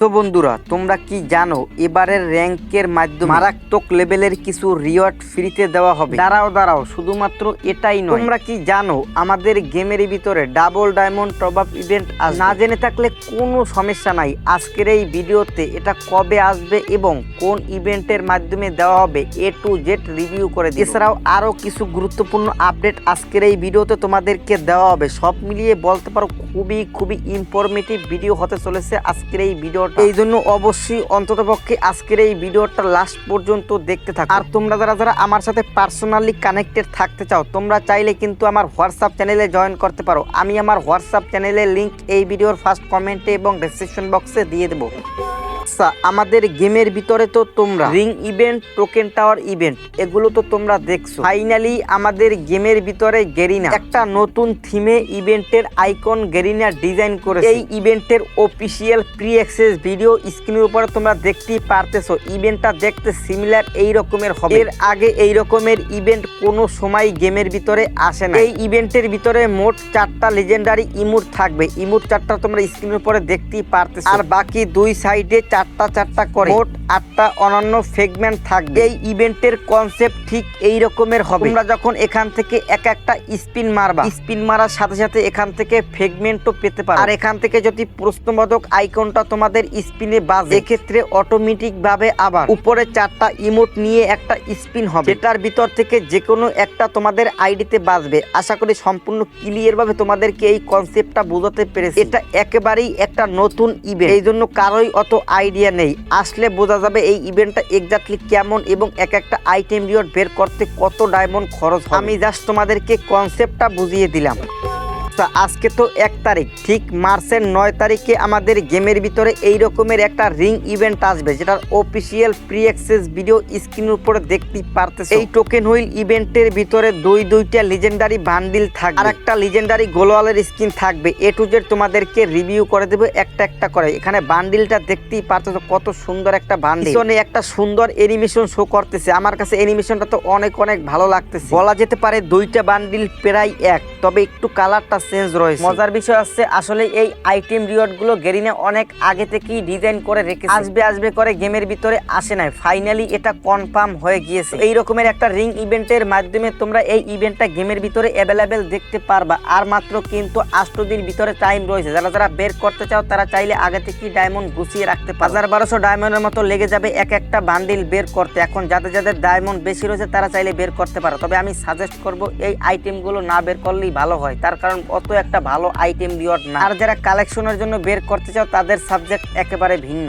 তো বন্ধুরা, তোমরা কি জানো এবারের র্যাঙ্কের মাধ্যমে মারাত্মক লেভেলের কিছু রিওয়ার্ড ফ্রিতে দেওয়া হবে? দাঁড়াও দাঁড়াও, শুধুমাত্র এটাই নয়। তোমরা কি জানো আমাদের গেমের ভিতরে double diamond top up event না জেনে থাকলে কোনো সমস্যা নাই। আজকের এই ভিডিওতে এটা কবে আসবে এবং কোন ইভেন্টের মাধ্যমে দেওয়া হবে এ টু জেড রিভিউ করে দিই। এছাড়াও আরও কিছু গুরুত্বপূর্ণ আপডেট আজকের এই ভিডিওতে তোমাদেরকে দেওয়া হবে। সব মিলিয়ে বলতে পারো খুবই খুবই ইনফরমেটিভ ভিডিও হতে চলেছে আজকের এই ভিডিওটা। এই জন্য অবশ্যই অন্ততপক্ষে আজকের এই ভিডিওটা লাস্ট পর্যন্ত দেখতে থাকো। আর তোমরা যারা যারা আমার সাথে পার্সোনালি কানেক্টেড থাকতে চাও, তোমরা চাইলে কিন্তু আমার হোয়াটসঅ্যাপ চ্যানেলে জয়েন করতে পারো। আমি আমার হোয়াটসঅ্যাপ চ্যানেলের লিঙ্ক এই ভিডিওর ফার্স্ট কমেন্টে এবং ডেসক্রিপশন বক্সে দিয়ে দেবো। আচ্ছা আমাদের গেমের ভিতরে তো তোমরা। Ring event, token tower event, এগুলো তো তোমরা দেখছ। ফাইনালি আমাদের গেমের ভিতরে গেরিনা, একটা নতুন থিমে ইভেন্টের আইকন গেরিনা ডিজাইন করে এই ইভেন্টের অফিসিয়াল প্রি অ্যাক্সেস ভিডিও স্ক্রিনের উপরে তোমরা দেখতেই পারতেছো। ইভেন্টটা দেখতে সিমিলার এই রকমের হবে। এর আগে এই রকমের ইভেন্ট কোনো সময় গেমের ভিতরে আসে না এই ইভেন্টের ভিতরে মোট চারটা লেজেন্ডারি ইমুট থাকবে। ইমুট চারটা তোমরা স্ক্রিনের উপরে দেখতেই পারতেছো। আর বাকি দুই সাইডে চারটা চারটা করে। মোট আটটা অনন্য ফেগমেন্ট থাকবে। এই ইভেন্টের কনসেপ্ট ঠিক এই রকমের হবে। তোমরা যখন এখান থেকে এক একটা স্পিন মারবা, স্পিন মারার সাথে সাথে এখান থেকে ফেগমেন্টও পেতে পারো। আর এখান থেকে যদি প্রশ্নবোধক আইকনটা তোমাদের স্পিনে বাজে, এক্ষেত্রে অটোমেটিক ভাবে আবার উপরে চারটা ইমোট নিয়ে একটা স্পিন হবে। যেটার ভিতর থেকে যে কোনো একটা তোমাদের আইডিতে বাজবে। আশা করি সম্পূর্ণ ক্লিয়ার ভাবে তোমাদেরকে এই কনসেপ্টটা বোঝাতে পেরেছি। এটা একেবারেই একটা নতুন ইভেন্ট এই জন্য কারোই অত আইডিয়া নেই। আসলে বোঝা যাবে এই ইভেন্টটা এক্স্যাক্টলি কেমন এবং এক একটা আইটেম রিওয়ার্ড বের করতে কত ডায়মন্ড খরচ আমি জাস্ট তোমাদেরকে কনসেপ্টটা বুঝিয়ে দিলাম। আচ্ছা, আজকে তো এক তারিখ ঠিক মার্চের নয় তারিখে আমাদের গেমের ভিতরে এই রকমের একটা রিং ইভেন্ট আসবে যেটার অফিসিয়াল প্রি অ্যাক্সেস ভিডিও স্ক্রিনের উপরে দেখতে পারতেছে। এই টোকেন হুইল ইভেন্টের ভিতরে দুই দুইটা লিজেন্ডারি বান্ডিল থাকবে। আর একটা লিজেন্ডারি গোলওয়ালের স্কিন থাকবে। এ টু জেড তোমাদেরকে রিভিউ করে দেবে একটা একটা করে। এখানে বান্ডিলটা দেখতেই পারতেছো কত সুন্দর একটা বান্ডিল একটা সুন্দর এনিমেশন শো করতেছে। আমার কাছে এনিমেশনটা তো অনেক অনেক ভালো লাগতেছে। বলা যেতে পারে দুইটা বান্ডিল প্রায় এক। তবে একটু কালারটা চেঞ্জ রয়েছে। মজার বিষয় হচ্ছে, আসলে এই আইটেম রিওয়ার্ডগুলো গেরিনে অনেক আগে থেকেই ডিজাইন করে রেখেছে। আসবে আসবে করে গেমের ভিতরে আসে নাই। ফাইনালি এটা কনফার্ম হয়ে গিয়েছে। এই রকমের একটা রিং ইভেন্টের মাধ্যমে তোমরা এই ইভেন্টটা গেমের ভিতরে অ্যাভেলেবেল দেখতে পারবা। আর মাত্র কিন্তু আষ্ট দিন ভিতরে টাইম রয়েছে। যারা যারা বের করতে চাও, তারা চাইলে আগে থেকেই ডায়মন্ড গুছিয়ে রাখতে পারো। হাজার বারোশো ডায়মন্ডের মতো লেগে যাবে এক একটা বান্ডিল বের করতে। এখন যাদের যাদের ডায়মন্ড বেশি রয়েছে, তারা চাইলে বের করতে পারো। তবে আমি সাজেস্ট করব, এই আইটেমগুলো না বের করলেই ভালো হয়। তার কারণ অত একটা ভালো আইটেম রিওয়ার্ড না। আর যারা কালেকশনের জন্য বের করতে চাও, তাদের সাবজেক্ট একেবারে ভিন্ন।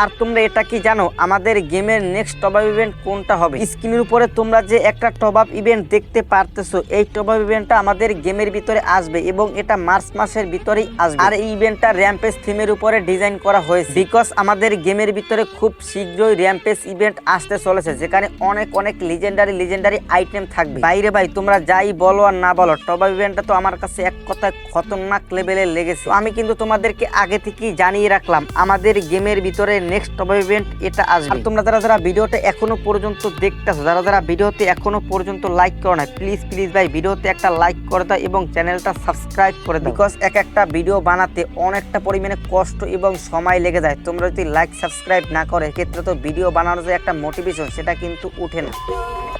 আর তোমরা এটা কি জানো? আমাদের গেমের নেক্সট টপ আপ ইভেন্ট কোনটা হবে? স্ক্রিনের উপরে তোমরা যে একটা টপ আপ ইভেন্ট দেখতে পারতেছো, এই টপ আপ ইভেন্টটা আমাদের গেমের ভিতরে আসবে এবং এটা মার্চ মাসের ভিতরেই আসবে। আর এই ইভেন্টটা র্যাম্পেজ থিমের উপরে ডিজাইন করা হয়েছে। বিকজ আমাদের গেমের ভিতরে খুব শীঘ্রই র্যাম্পেজ ইভেন্ট আসতে চলেছে, যেখানে অনেক অনেক লিজেন্ডারি লিজেন্ডারি আইটেম থাকবে। বাইরে ভাই, তোমরা যাই বলো আর না বলো টপ আপ ইভেন্টটা তো আমার কাছে এক কথায় খতরনাক লেভেলের লেগেছে। আমি কিন্তু তোমাদেরকে আগে থেকেই জানিয়ে রাখলাম, আমাদের গেমের ভিতরে নেক্সট টপ ইভেন্ট এটা আসবে। তোমরা যারা যারা ভিডিওটা এখনও পর্যন্ত দেখতেছো, যারা যারা ভিডিওতে এখনও পর্যন্ত লাইক করো না প্লিজ প্লিজ ভাই, ভিডিওতে একটা লাইক করে দাও এবং চ্যানেলটা সাবস্ক্রাইব করে দাও। বিকজ এক একটা ভিডিও বানাতে অনেকটা পরিমাণে কষ্ট এবং সময় লেগে যায়। তোমরা যদি লাইক সাবস্ক্রাইব না করে ক্ষেত্রে তো ভিডিও বানানোর যে একটা মোটিভেশন সেটা কিন্তু উঠে না।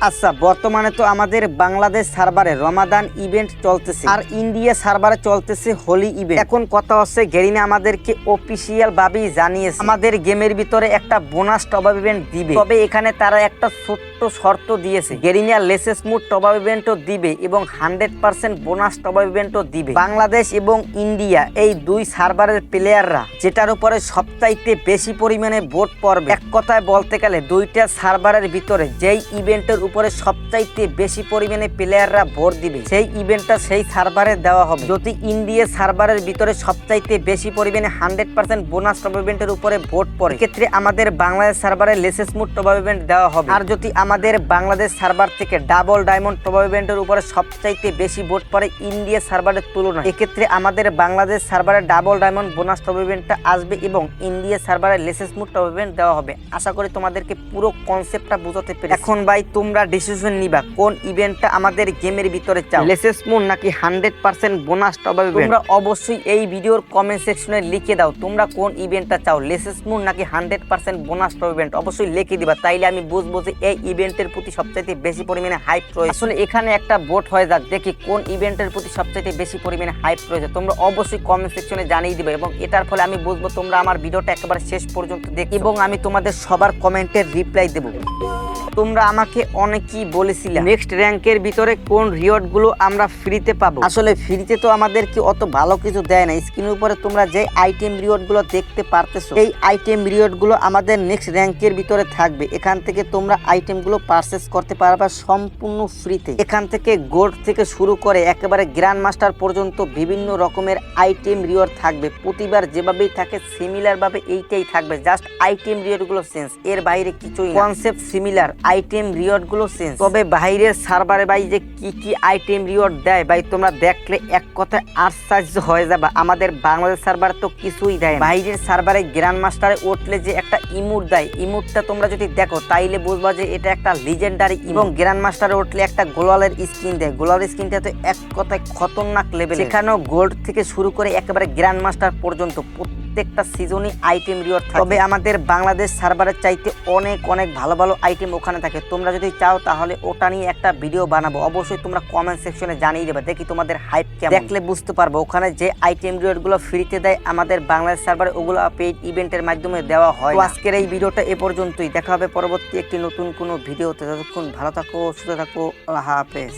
আচ্ছা বর্তমানে তো আমাদের বাংলাদেশ সার্ভারে রমাদান ইভেন্ট চলতেছে। আর ইন্ডিয়া সার্ভারে চলতেছে হোলি ইভেন্ট এখন কথা হচ্ছে, গেরিনা আমাদেরকে অফিসিয়াল ভাবেই জানিয়েছে। আমাদের গেমের ভিতরে একটা বোনাস টপ ইভেন্ট দিবে। তবে এখানে তারা একটা ছোট্ট শর্ত দিয়েছে। গেরিনা লেসেস মুড টপ ইভেন্টও দিবে এবং হান্ড্রেড পার্সেন্ট বোনাস টপ ইভেন্টও দিবে। বাংলাদেশ এবং ইন্ডিয়া এই দুই সার্ভারের প্লেয়াররা, যেটার উপরে সবচাইতে বেশি পরিমাণে ভোট পড়বে। এক কথায় বলতে গেলে, দুইটা সার্ভারের ভিতরে যেই ইভেন্টের উপরে সবচাইতে বেশি পরিমাণে প্লেয়াররা ভোট দিবে, সেই ইভেন্টটা সেই সার্ভারে দেওয়া হবে। যদি ইন্ডিয়া সার্ভারের ভিতরে সবচাইতে বেশি পরিমাণে হান্ড্রেড পার্সেন্ট বোনাস টপ ইভেন্টের উপরে ভোট পরে ক্ষেত্রে আমাদের বাংলাদেশ সার্ভারে লেসেস মুড টপ ইভেন্ট দেওয়া হবে। আর যদি আমাদের বাংলাদেশ সার্ভার থেকে ডাবল ডায়মন্ড টপ ইভেন্টের উপরে সবচাইতে বেশি ভোট পড়ে ইন্ডিয়া সার্ভারের তুলনায় এক্ষেত্রে আমাদের বাংলাদেশ সার্ভারে ডাবল ডায়মন্ড বোনাস টপ ইভেন্টটা আসবে এবং ইন্ডিয়া সার্ভারে লেসেস মুড টপ ইভেন্ট দেওয়া হবে। আশা করি তোমাদেরকে পুরো কনসেপ্টটা বোঝাতে পেরে এখন ভাই তোমরা ডিসিশন নিবা কোন ইভেন্টটা আমাদের গেমের ভিতরে চাও। লেসেস মুড নাকি hundred percent bonus top event? তোমরা অবশ্যই এই ভিডিওর কমেন্ট সেকশনে লিখে দাও তোমরা কোন ইভেন্টটা চাও। লেসেস মুন নাকি হান্ড্রেড পার্সেন্ট বোনাস ইভেন্ট অবশ্যই লিখে দিবা, তাইলে আমি বুঝব যে এই ইভেন্টের প্রতি সবচাইতে বেশি পরিমাণে হাইপ রয়েছে। আসলে এখানে একটা ভোট হয়ে যাক, দেখি কোন ইভেন্টের প্রতি সবচাইতে বেশি পরিমাণে হাইপ রয়েছে। তোমরা অবশ্যই কমেন্ট সেকশনে জানিয়ে দিবে এবং এটার ফলে আমি বুঝব তোমরা আমার ভিডিওটা একেবারে শেষ পর্যন্ত দেখ এবং আমি তোমাদের সবার কমেন্টের রিপ্লাই দেবো। তোমরা আমাকে অনেকই বলেছিলে। নেক্সট র্যাঙ্কের ভিতরে কোন রিওয়ার্ডগুলো আমরা ফ্রিতে পাবো? আসলে ফ্রিতে তো আমাদেরকে অত ভালো কিছু দেয় না। স্ক্রিনের উপরে তোমরা যে আইটেম রিওয়ার্ডগুলো দেখতে পারতেছো এই আইটেম রিওয়ার্ডগুলো আমাদের নেক্সট র্যাঙ্কের ভিতরে থাকবে। এখান থেকে তোমরা আইটেমগুলো পারচেস করতে পারবা সম্পূর্ণ ফ্রিতে। এখান থেকে গোল্ড থেকে শুরু করে একেবারে গ্র্যান্ড মাস্টার পর্যন্ত বিভিন্ন রকমের আইটেম রিওয়ার্ড থাকবে। প্রতিবার যেভাবেই থাকে সিমিলার ভাবে এইটাই থাকবে। জাস্ট আইটেম রিওয়ার্ডগুলো চেঞ্জ এর বাইরে কিছুই কনসেপ্ট সিমিলার আইটেম রিওয়ার্ডগুলো চেঞ্জ তবে বাইরের সার্ভারে ভাই যে কি কি আইটেম রিওয়ার্ড দেয়, ভাই তোমরা দেখলে এক কথায় আশ্চর্য হয়ে যাবে। আমাদের বাংলাদেশ সার্ভার তো কিছুই দেয় বাইরের সার্ভারে গ্র্যান্ড মাস্টারে উঠলে যে একটা ইমুট দেয়, ইমুটটা তোমরা যদি দেখো, তাইলে বুঝবা যে এটা একটা লিজেন্ডারি এবং গ্র্যান্ড মাস্টারে উঠলে একটা গোলালের স্কিন দেয়। গোলালের স্কিনটা তো এক কথায় খতরনাক লেভেল সেখানেও গোল্ড থেকে শুরু করে একেবারে গ্র্যান্ড মাস্টার পর্যন্ত প্রত্যেকটা সিজনই আইটেম রিওয়ার্ড থাকে। তবে আমাদের বাংলাদেশ সার্ভারের চাইতে অনেক অনেক ভালো ভালো আইটেম ওখানে থাকে। তোমরা যদি চাও তাহলে ওটা নিয়ে একটা ভিডিও বানাবো। অবশ্যই তোমরা কমেন্ট সেকশনে জানিয়ে দেবে। দেখি তোমাদের হাইপ কেমন। দেখলে বুঝতে পারব। ওখানে যে আইটেম রিওয়ার্ডগুলো ফ্রিতে দেয় আমাদের বাংলাদেশ সার্ভারে ওগুলো পেইড ইভেন্টের মাধ্যমে দেওয়া হয় আজকের এই ভিডিওটা এ পর্যন্তই। দেখা হবে পরবর্তী একটি নতুন কোনো ভিডিওতে ততক্ষণ ভালো থাকো সুস্থ থাকো। আল্লাহ হাফেজ।